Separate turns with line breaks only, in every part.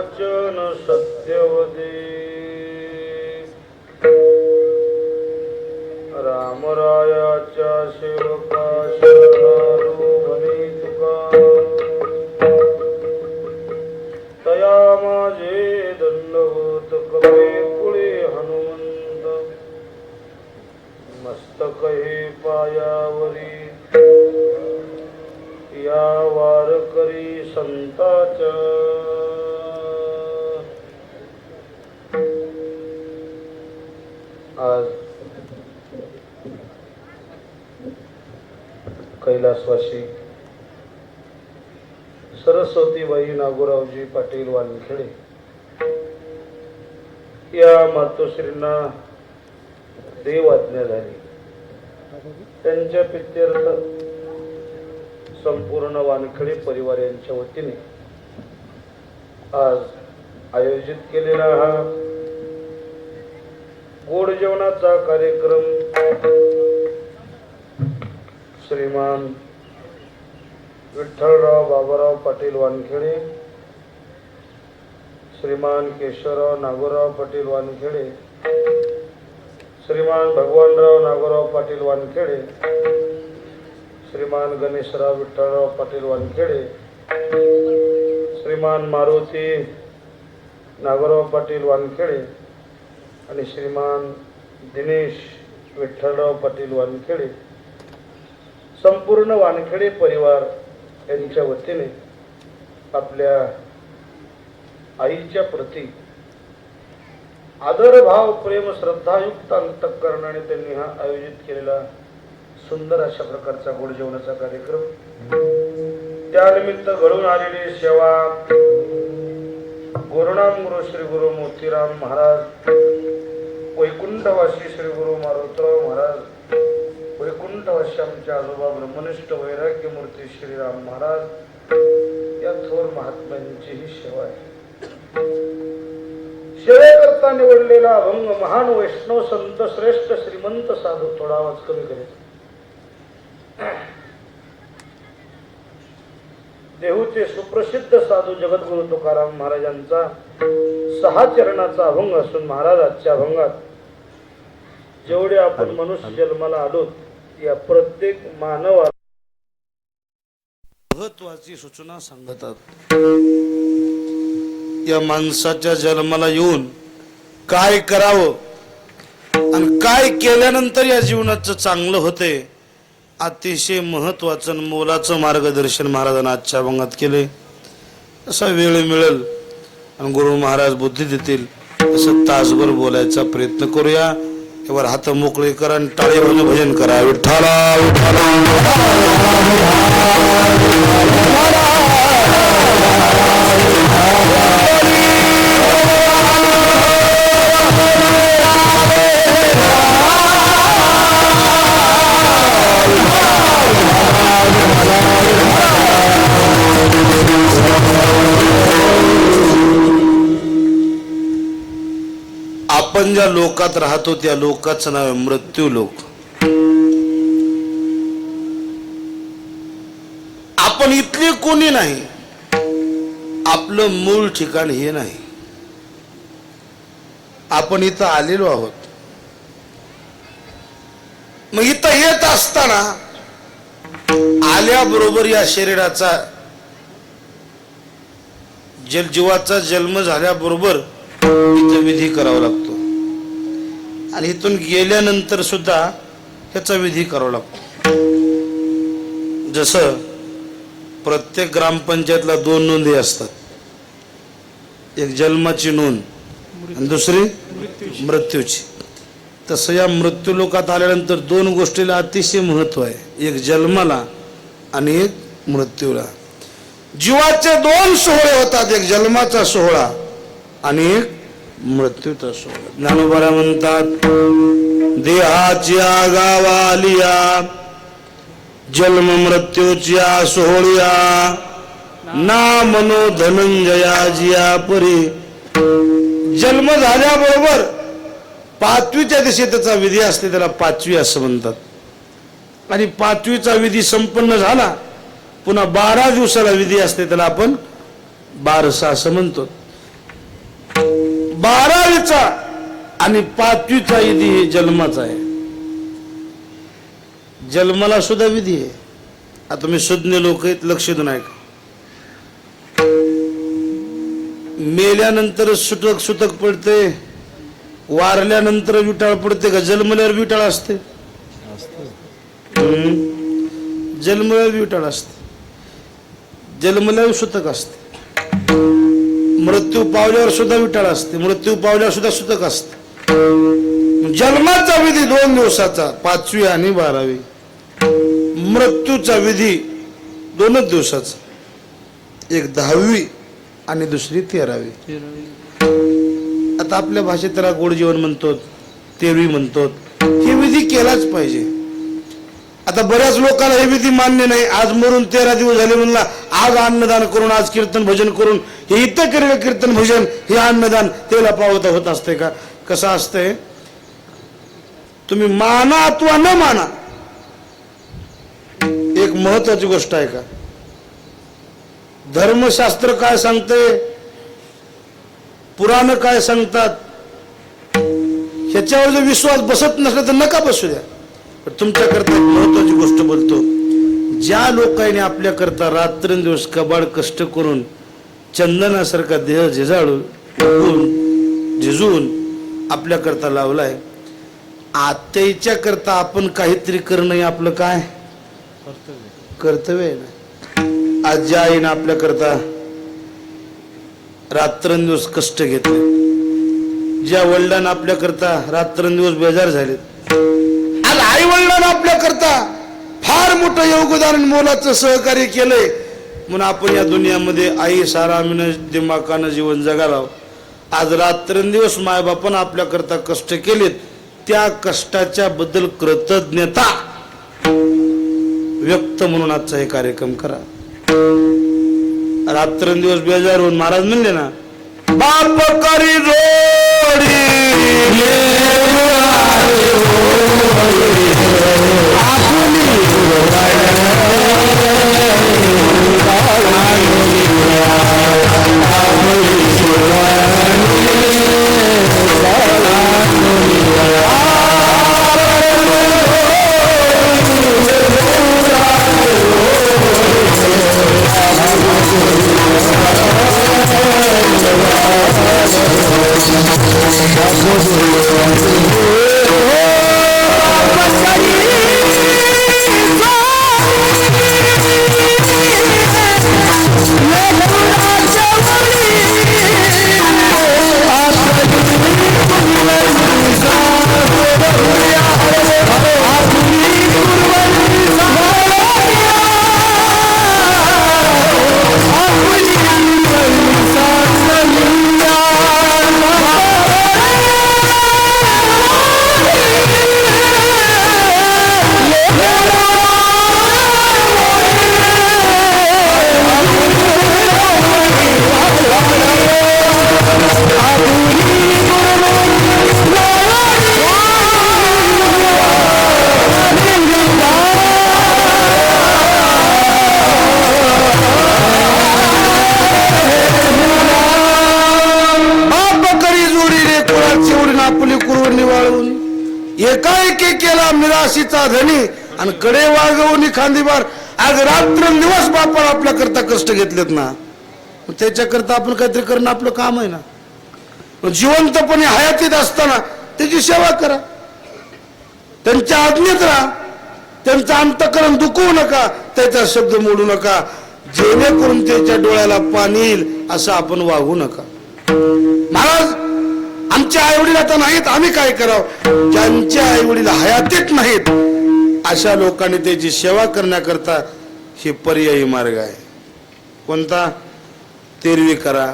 वचन सत्यवदे। देव आज्ञा झाली त्यांच्या पित्यर्थ संपूर्ण वानखेडे परिवार यांच्या वतीने आज आयोजित केलेला हा गोड जेवणाचा कार्यक्रम श्रीमान विठ्ठलराव बाबाराव पाटील वानखेडे श्रीमान केशवराव नागोराव पाटील वानखेडे श्रीमान भगवानराव नागोराव पाटील वानखेडे श्रीमान गणेशराव विठ्ठलराव पाटील वानखेडे श्रीमान मारुती नागोराव पाटील वानखेडे आणि श्रीमान दिनेश विठ्ठलराव पाटील वानखेडे संपूर्ण वानखेडे परिवार यांच्या वतीने आपल्या आईच्या प्रती आदर भाव प्रेम श्रद्धायुक्त अंतकरणाने त्यांनी हा आयोजित केलेला सुंदर अशा प्रकारचा गोड जेवणाचा कार्यक्रम. त्यानिमित्त घडून आलेली सेवा गुरुनाम गुरु श्री गुरु मोतीराम महाराज वैकुंठवासी श्री गुरु मारुतराव महाराज वैकुंठवासी आमचे आजोबा ब्रह्मनिष्ठ वैराग्य मूर्ती श्रीराम महाराज या थोर महात्म्यांची ही सेवा आहे. सेवेकरता निवडलेला अभंग महान वैष्णव संत श्रेष्ठ श्रीमंत साधू थोडा आवाज कमी करेल. देहूचे सुप्रसिद्ध साधू जगद्गुरु तुकाराम महाराजांचा सहा चरणाचा अभंग असून महाराज आजच्या अभंगात जेवढे आपण मनुष्य जन्माला आलो या प्रत्येक मानवा महत्वाची सूचना सांगतात. या माणसाच्या जन्माला येऊन काय करावं आणि काय केल्यानंतर या जीवनाचं चांगलं होते अतिशय महत्वाचं मोलाचं मार्गदर्शन महाराजांना आजच्या अभंगात केले असा वेळ मिळेल आणि गुरु महाराज बुद्धी देतील असं तासभर बोलायचा प्रयत्न करूया यावर हात मोकळे करा आणि टाळे भजन करा विठ्ठला विठ्ठला लोकात राहतो त्या लोकाचं नाव आहे मृत्यू लोक. आपण इथले कोणी नाही. आपलं मूळ ठिकाण हे नाही. आपण इथं आलेलो आहोत. मग इथं येत असताना आल्याबरोबर या शरीराचा जल जीवाचा जन्म झाल्याबरोबर इथं विधी करावा लागतो. आणि इथून गेल्यानंतर सुद्धा त्याचा विधी करावा लागतो. जसं प्रत्येक ग्रामपंचायतला दोन नोंदी असतात. एक जन्माची नोंद आणि दुसरी मृत्यूची. तसं या मृत्यू लोकात आल्यानंतर दोन गोष्टीला अतिशय महत्त्व आहे. एक जन्माला आणि एक मृत्यूला. जीवाचे दोन सोहळे होतात. एक जन्माचा सोहळा आणि एक मृत्यूचा सोहळा ज्ञानोबारा म्हणतात देहाच्या गावालिया जन्म मृत्यूच्या सोहळ्या ना मनो धनंजया जिया परी. जन्म झाल्याबरोबर पाचवीच्या दिवशी त्याचा विधी असते त्याला पाचवी असं म्हणतात. आणि पाचवीचा विधी संपन्न झाला पुन्हा बारा दिवसाला विधी असते त्याला आपण बारसा असं म्हणतो. कर्माचा आणि पाचवीचा विधी हे जन्माचा आहे. जन्माला सुद्धा विधी आहे. आता मी सुज्ञ लोक आहेत लक्ष देऊन ऐका. मेल्यानंतर सुटक सुतक पडते वारल्यानंतर विटाळ पडते का? जन्मल्यावर विटाळ असते. जन्मल्यावर विटाळ असते. जन्मल्यावर सुतक असते. मृत्यू पावल्यावर सुद्धा विठाळ असते मृत्यू पावल्यावर सुद्धा सुतक असते. जन्माचा विधी दोन दिवसाचा पाचवी आणि बारावी. मृत्यूचा विधी दोनच दिवसाचा. एक दहावी आणि दुसरी तेरावी. आता आपल्या भाषेत त्याला गोड जीवन म्हणतो तेरवी म्हणतो हे विधी केलाच पाहिजे. आता बऱ्याच लोकांना हे विधी मान्य नाही. आज मरून तेरा दिवस झाले म्हणला आज अन्नदान करून आज कीर्तन भजन करून हे इथं केलेलं कीर्तन भजन हे अन्नदान तेला पावता होत असते का? कसं असतंय? तुम्ही माना अथवा न माना एक महत्वाची गोष्ट आहे का? धर्मशास्त्र काय सांगते पुराण काय सांगतात? ह्याच्यावर जर विश्वास बसत नसला तर नका बसू द्या. पण तुमच्याकरता महत्वाची गोष्ट बोलतो. ज्या लोकांनी आपल्याकरता रात्रंदिवस कबाड कष्ट करून चंदनासारखा देह झिजाळून झिजून आपल्याकरता लावलाय आत्याच्या करता आपण काहीतरी करणं हे आपलं काय? कर्तव्य आहे ना. आज ज्या आईनं आपल्याकरता रात्रंदिवस कष्ट घेतले. ज्या वडिलांना आपल्याकरता रात्रंदिवस बेजार झालेत आपण आपल्याकरता फार मोठं योगदान मोलाचं सहकार्य केलंय. म्हणून आपण या दुनियामध्ये आई सारामीनं दिमाकानं जीवन जगाला आज रात्रंदिवस मायबापानं आपल्याकरता कष्ट केलेत. त्या कष्टाच्या बद्दल कृतज्ञता व्यक्त म्हणून आजचा हे कार्यक्रम करा. रात्रंदिवस बेजार होऊन महाराज म्हणले ना बाप करी जोडी. बाप केला धनी आणि कडे वागवून खांदीबार आज रात्र दिवस बापाला आपल्या करता कष्ट घेतलेत ना. त्याच्याकरता आपण काहीतरी करणं आपलं काम आहे ना. जिवंतपणे हयातीत असताना त्याची सेवा करा. त्यांच्या आज्ञेत राहा. त्यांचं अंतकरण दुखवू नका. त्याचा शब्द मोडू नका. जेणेकरून त्याच्या डोळ्याला पाणी येईल असं आपण वागू नका. महाराज आमच्या आई वडील आता नाहीत आम्ही काय करावं? ज्यांच्या आई वडील हयातीत नाहीत अशा लोकांनी त्याची सेवा करण्याकरता हे पर्यायी मार्ग आहे. कोणता? तेरवी करा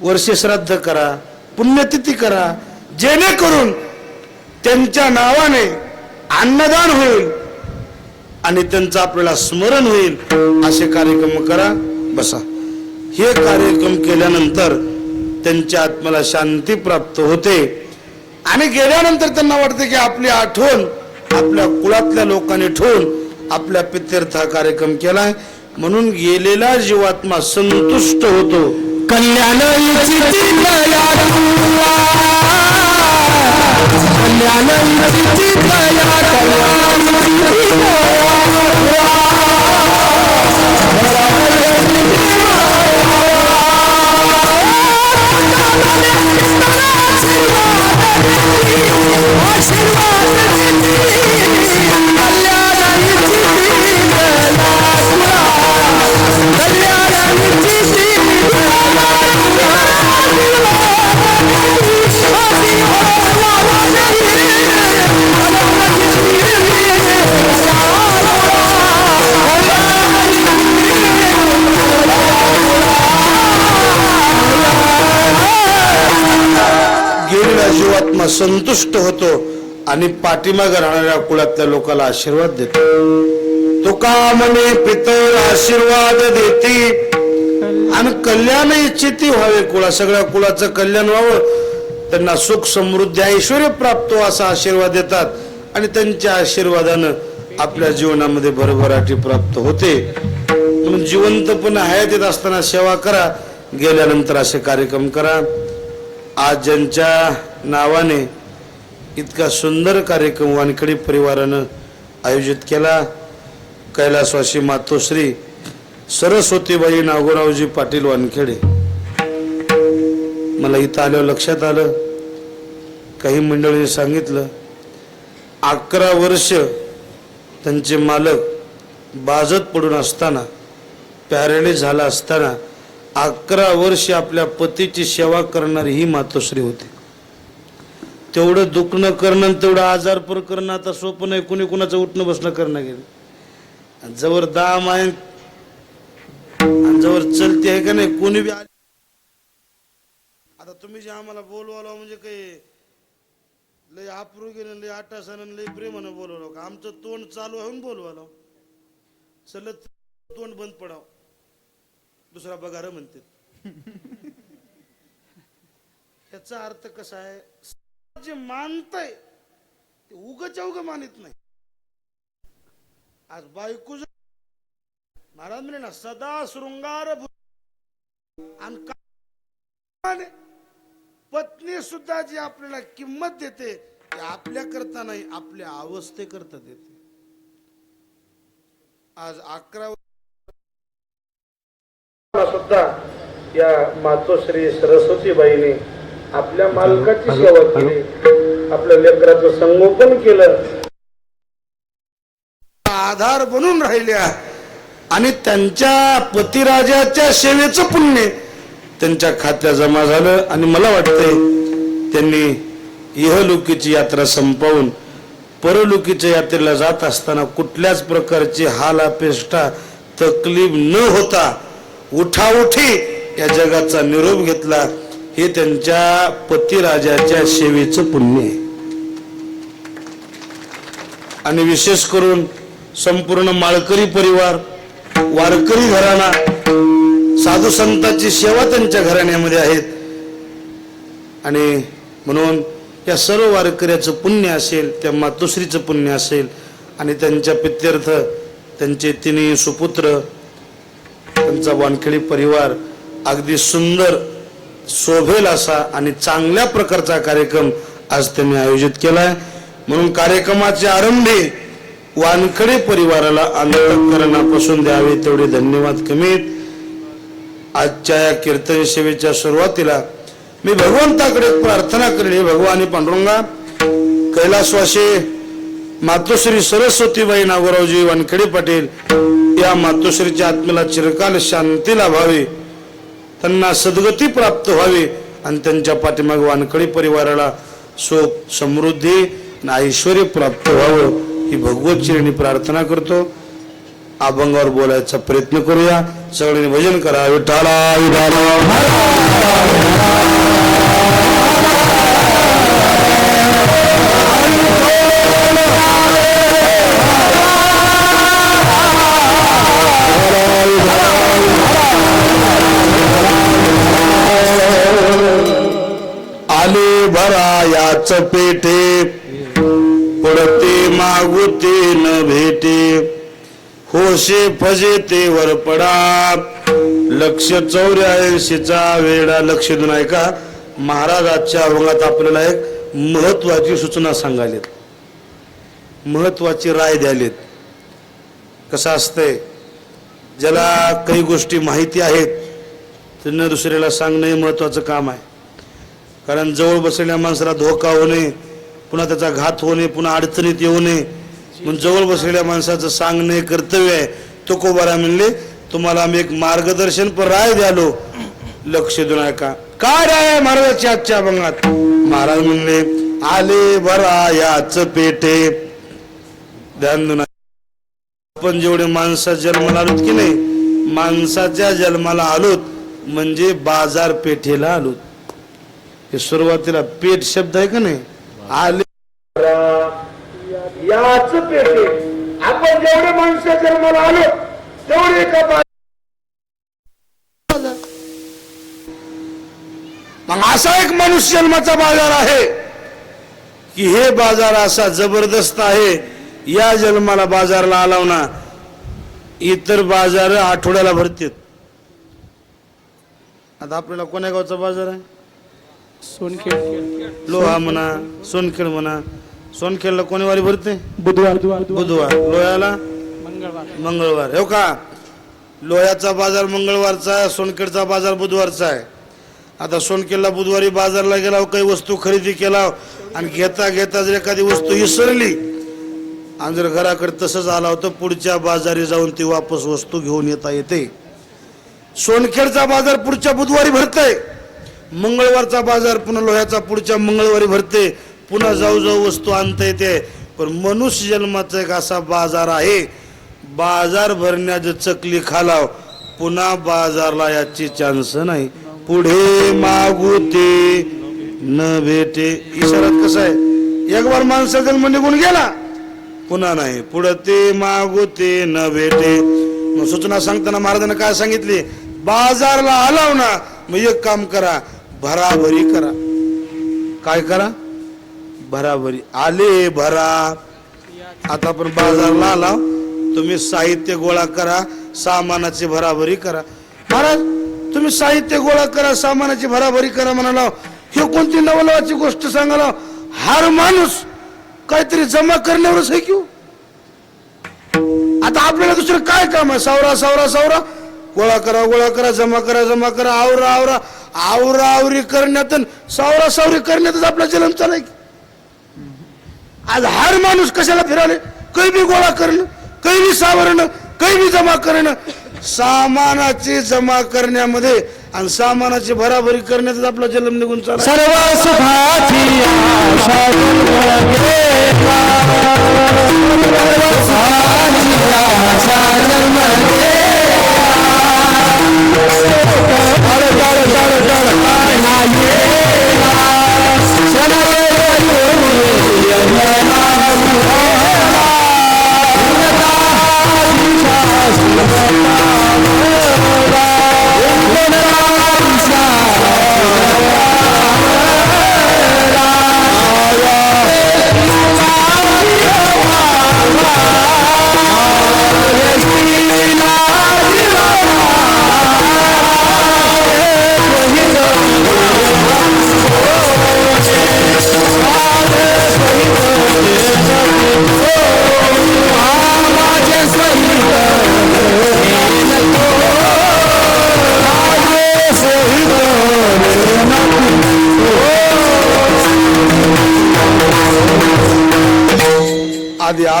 वर्ष श्राद्ध करा पुण्यतिथी करा जेणेकरून त्यांच्या नावाने अन्नदान होईल आणि त्यांचं आपल्याला स्मरण होईल. असे कार्यक्रम करा बसा. हे कार्यक्रम केल्यानंतर त्यांच्या आत्म्याला शांती प्राप्त होते. आणि गेल्यानंतर त्यांना वाटते की आपली आठवण आपल्या कुळातल्या लोकांनी ठेवून आपल्या पित्यर्थ हा कार्यक्रम केलाय. म्हणून गेलेला जीवात्मा संतुष्ट होतो.
कल्याण इच्छिती कल्याण
जीवात्मा संतुष्ट होतो आणि पाठीमागे राहणाऱ्या कुळातल्या लोकांना आशीर्वाद देतो. तुका म्हणे पितळ आशीर्वाद देते? आणि कल्याण इच्छिती व्हावे कुळा सगळ्या कुळाचं कल्याण व्हावं. त्यांना सुख समृद्धी ऐश्वर प्राप्त हो असा आशीर्वाद देतात. आणि त्यांच्या आशीर्वादानं आपल्या जीवनामध्ये भरभराटी प्राप्त होते. म्हणून जिवंतपणे हयात येत असताना सेवा करा. गेल्यानंतर असे कार्यक्रम करा. आज ज्यांच्या नावाने इतका सुंदर कार्यक्रम वानखडी परिवारानं आयोजित केला. कैलासवासी मातोश्री सरस्वतीबाई नागोरावजी पाटील वानखेडे. मला इथं आल्यावर लक्षात आलं. काही मंडळीने सांगितलं अकरा वर्ष त्यांचे मालक बाजत पडून असताना पॅरेडे झाला असताना अकरा वर्ष आपल्या पतीची सेवा करणारी ही मातोश्री होती. तेवढं दुखणं करणं आणि तेवढं आजारपर करणं आता सोपं नाही. कुणी कुणाचं उठणं बसणं करणं गेलं. आणि जवळ दाम आहे आणि जवळ चलते आहे का नाही कोणी बी आले आता तुम्ही जे आम्हाला बोलवाला म्हणजे काही लय आपुरुगीनं लय आटासानं लय प्रेमानं बोलवलं का? आमचं तोंड चालू आहे बोलवाला चलत तोंड बंद पडाव. दुसरा बघार म्हणते याचा अर्थ कसा आहे? जे मानतय ते उगच्या उग मानित नाही. आज बायको महाराज म्हणे ना सदा शृंगार आणि पत्नी सुद्धा जी आपल्याला किंमत देते ती आपल्या करता नाही आपल्या अवस्थेकरता देते. आज अकरा सुद्धा या मातोश्री सरस्वतीबाईने आपल्या मालकाची सेवा केली. आपल्या लेकराचं संगोपन केलं. आधार बनून राहिल्या. आणि त्यांच्या पतिराजाच्या सेवेचं पुण्य त्यांच्या खात्या जमा झालं. आणि मला वाटतंय त्यांनी इहलोकीची यात्रा संपवून परलोकीच्या यात्रेला जात असताना कुठल्याच प्रकारची हालापेष्टा तकलीफ न होता उठाउठी या जगाचा निरोप घेतला. हे त्यांच्या पतिराजाच्या सेवेचं पुण्य आहे. आणि विशेष करून संपूर्ण माळकरी परिवार वारकरी घराणा साधू संतांची सेवा त्यांच्या घराण्यामध्ये आहेत. आणि म्हणून या सर्व वारकऱ्याचं पुण्य असेल त्या मातोश्रीचं पुण्य असेल आणि त्यांच्या पित्यर्थ त्यांचे तिन्ही सुपुत्र त्यांचा वानखेडी परिवार अगदी सुंदर शोभेल असा आणि चांगल्या प्रकारचा कार्यक्रम आज त्यांनी आयोजित केलाय. म्हणून कार्यक्रमाचे आरंभी वानखडे परिवाराला अंतकरणापासून द्यावे तेवढे धन्यवाद कमी. आजच्या या कीर्तन सेवेच्या सुरुवातीला मी भगवंताकडे प्रार्थना करेन. भगवानी पांडुरंगा कैलासवासी मातोश्री सरस्वतीबाई नागोरावजी वानखेडे पाटील या मातोश्रीच्या आत्मेला चिरकाल शांती लाभावी त्यांना सद्गती प्राप्त व्हावी आणि त्यांच्या पाठीमाग वानकळी परिवाराला सुख समृद्धी आणि ऐश्वर प्राप्त व्हावं ही भगवत चिरणी प्रार्थना करतो. अभंगावर बोलायचा प्रयत्न करूया. सगळ्यांनी भजन करा. विठाला विठाला याच पेठे. पडते मागुते न भेटे. होशे फजे ते वर पडा. लक्ष चौऱ्याऐंशीचा वेळा लक्ष देऊन ऐका महाराजाच्या अभंगात आपल्याला एक महत्वाची सूचना सांगायलेत. महत्वाची राय द्यालेत कसं असतंय? ज्याला काही गोष्टी माहिती आहेत त्यांना दुसऱ्याला सांगणं हे महत्वाचं काम आहे. कारण जवळ बसलेल्या माणसाला धोका होणे पुन्हा त्याचा घात होणे पुन्हा अडचणीत येऊ नये. म्हणून जवळ बसलेल्या माणसाचं सांगणे कर्तव्य आहे. तुकोबारा म्हणले तुम्हाला आम्ही एक मार्गदर्शन पण राय द्यालो. लक्ष देऊ नका. काय राय आहे महाराजाच्या आजच्या अभंगात? महाराज म्हणले आले बरा याच पेठे. ध्यान देऊ आपण जेवढे माणसा जन्माला आलोत की नाही माणसाच्या जन्माला आलोत म्हणजे बाजारपेठेला आलोत. हे सुरुवातीला पेठ शब्द आहे का नाही? आले. याच पेट आपण जेवढे माणसं जन्माला आलो तेवढे एका बा- मग असा एक मनुष्य जन्माचा बाजार आहे की हे बाजार असा जबरदस्त आहे या जन्माला बाजारला आलाव ना इतर बाजार आठवड्याला भरतेत. आता आपल्याला कोण्या गावचा बाजार आहे?
सोनखेड.
लोहा म्हणा सोनखेड म्हणा. सोनखेडला कोणी वारी भरते?
बुधवार.
बुधवार. लोह्याला?
मंगळवार.
मंगळवार. हो का? लोह्याचा बाजार मंगळवारचा आहे सोनखेडचा बाजार बुधवारचा आहे. आता सोनखेडला बुधवारी बाजारला गेला काही वस्तू खरेदी केला आणि घेता घेता जर एखादी वस्तू विसरली आणि जर घराकडे तसंच आला होतं पुढच्या बाजारी जाऊन ती वापस वस्तू घेऊन येता येते. सोनखेडचा बाजार पुढच्या बुधवारी भरतय. मंगळवारचा बाजार पुन्हा लोह्याचा पुढच्या मंगळवारी भरते. पुन्हा जाऊ जाऊ वस्तू आणता येते. पण मनुष्य जन्माचा एक असा बाजार आहे. बाजार भरण्याचं चकली खालाव. पुन्हा बाजारला याची चान्स नाही. पुढे मागू ते न भेटे. इशारात कसं आहे? एक बार माणसा जन्म निघून गेला. पुन्हा नाही. पुढं ते मागू ते न भेटे. मग सूचना सांगताना महाराजांना काय सांगितली? बाजारला आलाव ना मग एक काम करा. भराभरी करा. काय करा? भराभरी. आले भरा. आता आपण बाजारला आलाव तुम्ही साहित्य गोळा करा सामानाची भराभरी करा. महाराज तुम्ही साहित्य गोळा करा सामानाची भराभरी करा म्हणाला हे कोणती नवलवाची गोष्ट सांगाला हर माणूस काहीतरी जमा करण्यावरच आहे की हो? आता आपल्याला दुसरं काय काम आहे? सावरा सावरा सावरा. गोळा करा गोळा करा जमा करा जमा करा आवरा आवरा. आवरा आवरी करण्यात सावरा सावरी करण्यातच आपला जन्म चालाय आज हर माणूस कशाला फिराले? काही बी गोळा करणं काही बी सावरणं काही बी जमा करणं. सामानाची जमा करण्यामध्ये आणि सामानाची भराभरी करण्यातच आपला जन्म निघून चालला
सर्व तड,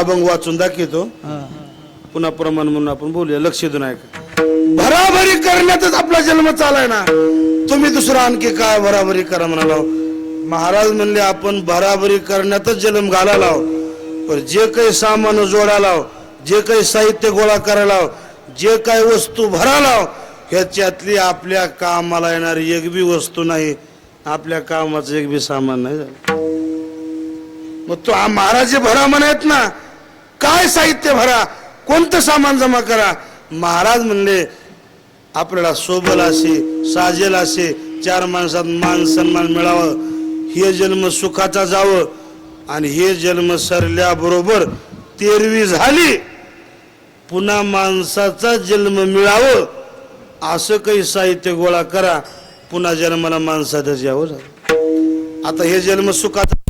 अभंग वाचून दाखवतो. पुन्हा प्रमाण म्हणून आपण बोलूया. लक्ष देऊन ऐका. भराभरी करण्यातच आपला जन्म चालाय ना. तुम्ही दुसरं आणखी काय भराभरी करा म्हणाला? महाराज म्हणले आपण भराभरी करण्यातच जन्म घाला लाव पण जे काही सामान जोडा लाव जे काही साहित्य गोळा करायला लाव जे काही वस्तू भरा लाव ह्याच्यातली आपल्या कामाला येणारी एक बी वस्तू नाही. आपल्या कामाचं एक बी सामान नाही झालं. मग तो महाराज भरा म्हणत ना काय साहित्य भरा? कोणतं सामान जमा करा? महाराज म्हणले आपल्याला सोबल असे साजेल असे चार माणसात मान सन्मान मिळावं. हे जन्म सुखाचा जावं. आणि हे जन्म सरल्याबरोबर तेरवी झाली. पुन्हा माणसाचा जन्म मिळावं. असं काही साहित्य गोळा करा. पुन्हा जन्माला माणसातच यावं. आता हे जन्म सुखाचा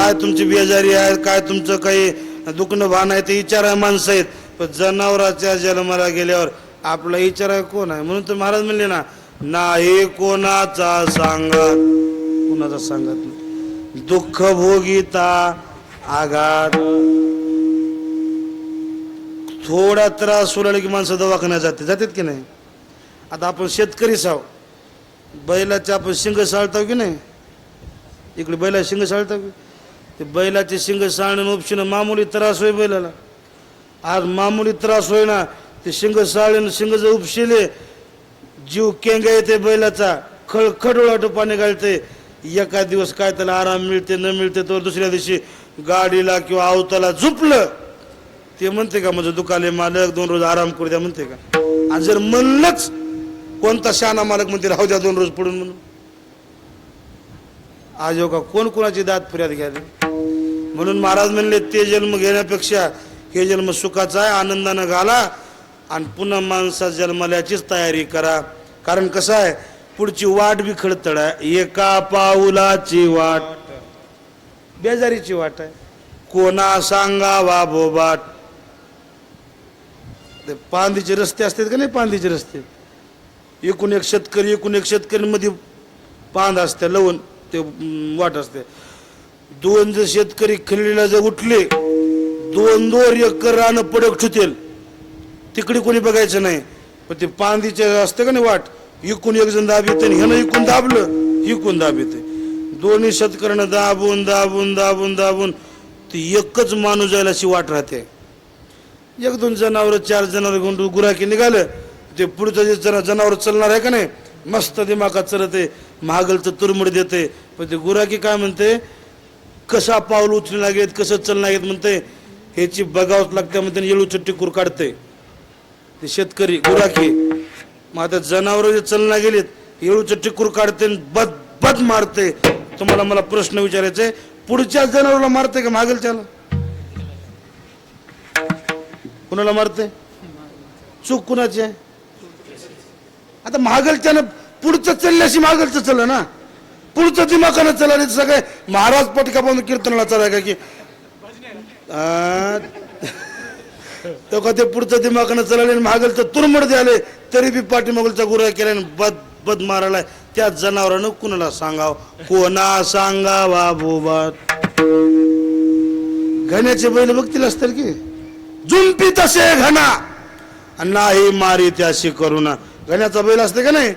काय तुमची बेजारी आहे काय तुमचं काही दुखणं भान आहे ते विचारा माणसं आहेत. पण जनावराच्या जन्माला गेल्यावर आपला विचार कोण आहे? म्हणून तर महाराज म्हणले ना नाही कोणाचा सांगत. कोणाचा सांगत नाही. दुःख भोगिता आघात. थोडा त्रास सोडायला की माणसं दवाखान्यात जाते. जातात की नाही? आता आपण शेतकरी साव. बैलाचे आपण शिंग साळताव की नाही? इकडे बैला शिंग साळताव की? ते बैलाचे शिंग साळणं उपशीनं मामुली त्रास होय बैलाला. आज मामुली त्रास होय ना ते शिंग साळून शिंग जर उपशिले जीव केंगा येते बैलाचा खळ खडोळाट पाणी घालते. एका दिवस काय त्याला आराम मिळते न मिळते तर दुसऱ्या दिवशी गाडीला किंवा आवताला झुपलं. ते म्हणते का माझं दुकाने मालक दोन रोज आराम करू द्या म्हणते का. आणि जर म्हणलंच कोणता शाना मालक म्हणते राहू द्या दोन रोज पडून म्हणून. आज हो का कोण कोणाची दात फिर्याद घ्यावी म्हणून महाराज म्हणले ते जन्म घेण्यापेक्षा हे जन्म सुखाचा आहे आनंदानं घाला आणि पुन्हा माणसा जन्माल्याचीच तयारी करा. कारण कसं आहे पुढची वाट बी खडतड आहे. एका पाऊलाची वाट. बेजारीची वाट आहे. कोणा सांगावा बोबाट ते पांदीचे रस्ते असतात का नाही पांदीचे रस्ते? एकूण एक शेतकरी एकूण एक शेतकरी मध्ये पांद असते लवण ते वाट असते. दोन जर शेतकरी खिल्लीला जर उठले दोन दोन एकर रान पडक ठुतेल. तिकडे कोणी बघायचं नाही. पण ते पांदीचे असते का नाही वाट? इकून एक जण दाब येते ह्यानं इकून दाबलं इकून दाब येते दोन्ही शेतकऱ्यानं दाबून दाबून दाबून दाबून ती एकच माणूस जायला अशी वाट राहते. एक दोन जनावर चार जनावर घेऊन गुराखी निघालं ते पुढचं जे जना जनावर चालणार आहे का नाही? मस्त दिमागात चलत आहे महागलचं तुरमड देते. पण ते गुराखी काय म्हणते? कसा पाऊल उचलू लागेल कसं चलणं लागेल म्हणते ह्याची बघावंच लागते म्हणते येळूचं कुर काढते ते शेतकरी गुराखी मग आता जनावर जे चलना गेलेत येळूचं कुर काढते आणि बद बद मारते तुम्हाला मला प्रश्न विचारायचे आहे पुढच्या जनावराला मारते का मागेल त्याला? कुणाला मारते चूक कुणाची आहे? आता मागलच्यानं पुढचं चलल्याशी मागलचं चल ना पुढचं दिमाखानं चला नाही सगळे महाराज पटका पाहून कीर्तनाला चला का की? तो का ते पुढचं दिमाखानं चलाले तर तुरमड द्याले तरी बी पाठीमागलचा गुरा केला आणि बद बद मारायला. त्या जनावरानं कुणाला सांगाव? कोणा सांगावा बोबा घण्याचे बैल बघतील असतील की? झुंपी तसे घना. नाही मारी त्याशी करुणा. घण्याचा बैल असते का नाही?